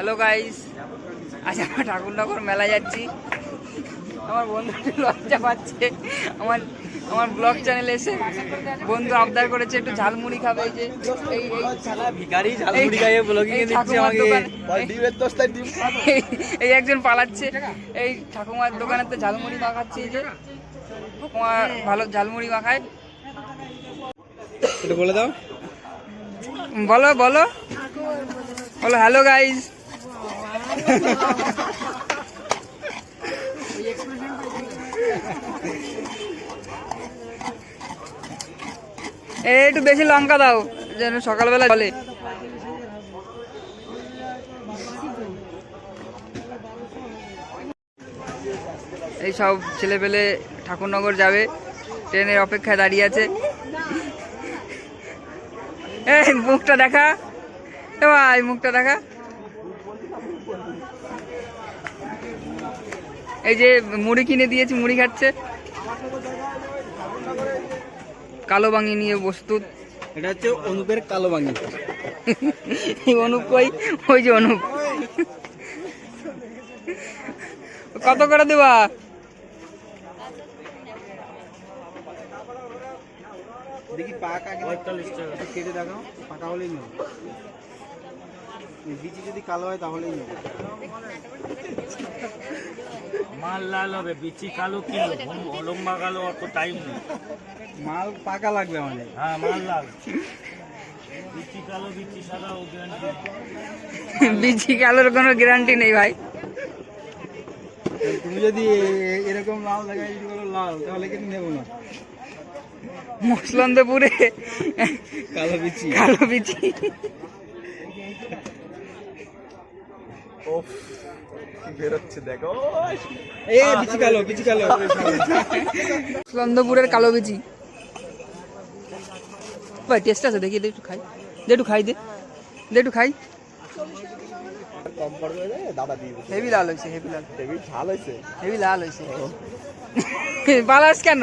Hello guys আজ আমরা ঠাকুরনগর মেলা যাচ্ছি। আমার বন্ধু একটু লজ্জা পাচ্ছে। আমার আমার ব্লগ চ্যানেল এসে বন্ধু আবদার করেছে একটু ঝালমুড়ি খাবে এই যে এই এই ভিখারি ঝালমুড়ি খাইয়ে vlogging এ দিচ্ছে আমাকে। ডিমের দশটা ডিম। এই- একজন পালাচ্ছে। এই ঠাকুমার দোকানেতে ঝালমুড়ি মাখাচ্ছে এই যে। ঠাকুমা ভালো ঝালমুড়ি মাখায় এটা বলে দাও। বলো বলো। বলো হ্যালো গাইজ একটু বেশি লঙ্কা দাও, যেন সকালবেলা বলে এই সব ছেলে পেলে ঠাকুরনগর যাবে, ট্রেনের অপেক্ষায় দাঁড়িয়ে আছে। এই, মুখটা দেখা। এ ভাই, মুখটা দেখা। এই যে মুড়ি কিনে দিয়েছি মুড়ি খাচ্ছে। কালো বাঙি নিয়ে প্রস্তুত। এটা হচ্ছে অনুপের কালো বাঙি। অনুপ কই? ওই যে অনুপ। কত করে দেবা? দেখি পাকা কেটে দেখাও। পাকা হলেই নেব। বিচি যদি কালো হয় তাহলেই নেব। মাল লাল হবে বিচি কালো কিলো লম্বা কালো অত টাইম নেই। মাল পাকা লাগবে আমাদের। হ্যাঁ মাল লাল বিচি কালো বিচি সাদা ও গ্যারান্টি বিচি কালোর কোনো গ্যারান্টি নেই ভাই। তুমি যদি এরকম লাল দেখাই যদি বলো লাল তাহলে কিন্তু নেব না। মসলন্দপুরে কালো বিচি। কালো বিচি। বেরোচ্ছে দেখো। এ বিচি কালো বিচি কালো। মসলন্দপুরের কালো বিচি। ভাই টেস্ট আছে দেখি দে একটু খাই। দে একটু খাই দে। দে একটু খাই। কম পড়বে দাদা দিয়ে হেভি লাল হয়েছে হেভি লাল। হেভি ঝাল হয়েছে। হেভি লাল হয়েছে। পালাস কেন?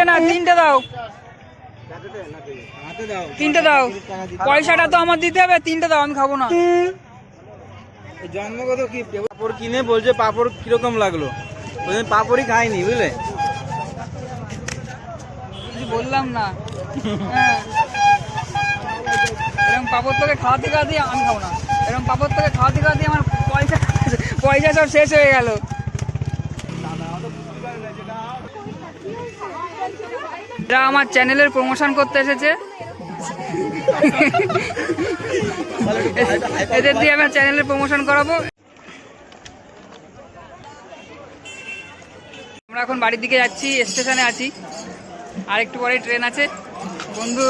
চারটে না তিনটে দাও। তিনটে দাও। পয়সাটা তো আমার দিতে হবে তিনটে দাও আমি খাব না। জন্মগত কি পাপড় কিনে বলছে পাপড় কীরকম লাগল? পাপড়ই খাইনি বুঝলে? বললাম না। হ্যাঁ। এরকম পাপড় তোকে খাওয়াতে খাওয়াতে আমি খাব না। এরকম পাপড় তোকে খাওয়াতে খাওয়াতে আমার পয়সা পয়সা সব শেষ হয়ে গেল। এরা আমার চ্যানেলের প্রমোশন করতে এসেছে এদের দিয়ে আমার চ্যানেলের প্রমোশন করাবো। আমরা এখন বাড়ির দিকে যাচ্ছি স্টেশনে আছি। আর একটু পরে ট্রেন আছে। বন্ধু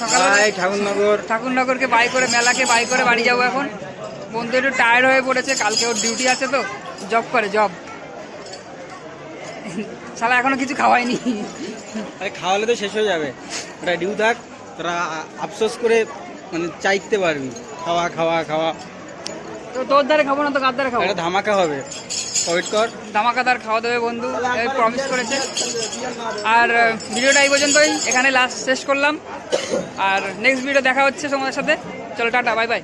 সকালে ঠাকুরনগর। ঠাকুরনগরকে বাই করে মেলাকে বাই করে বাড়ি যাব এখন। বন্ধু একটু টায়ার্ড হয়ে পড়েছে কালকে ওর ডিউটি আছে তো। জব করে জব শালা এখনও কিছু খাওয়াইনি। আরে খাওয়ালে তো শেষ হয়ে যাবে। ওটা ডিউ থাক তোরা আফসোস করে মানে চাইতে পারবি। খাওয়া খাওয়া খাওয়া। তো তোর দ্বারে খাব না তো কার দ্বারে খাব? একটা ধামাকা হবে। ওয়েট কর। ধামাকাদার খাওয়া দেবে বন্ধু প্রমিস করেছে। আর ভিডিওটা এই পর্যন্তই। এখানে লাস্ট শেষ করলাম। আর নেক্সট ভিডিও দেখা হচ্ছে তোমাদের সাথে। চলো টাটা বাই বাই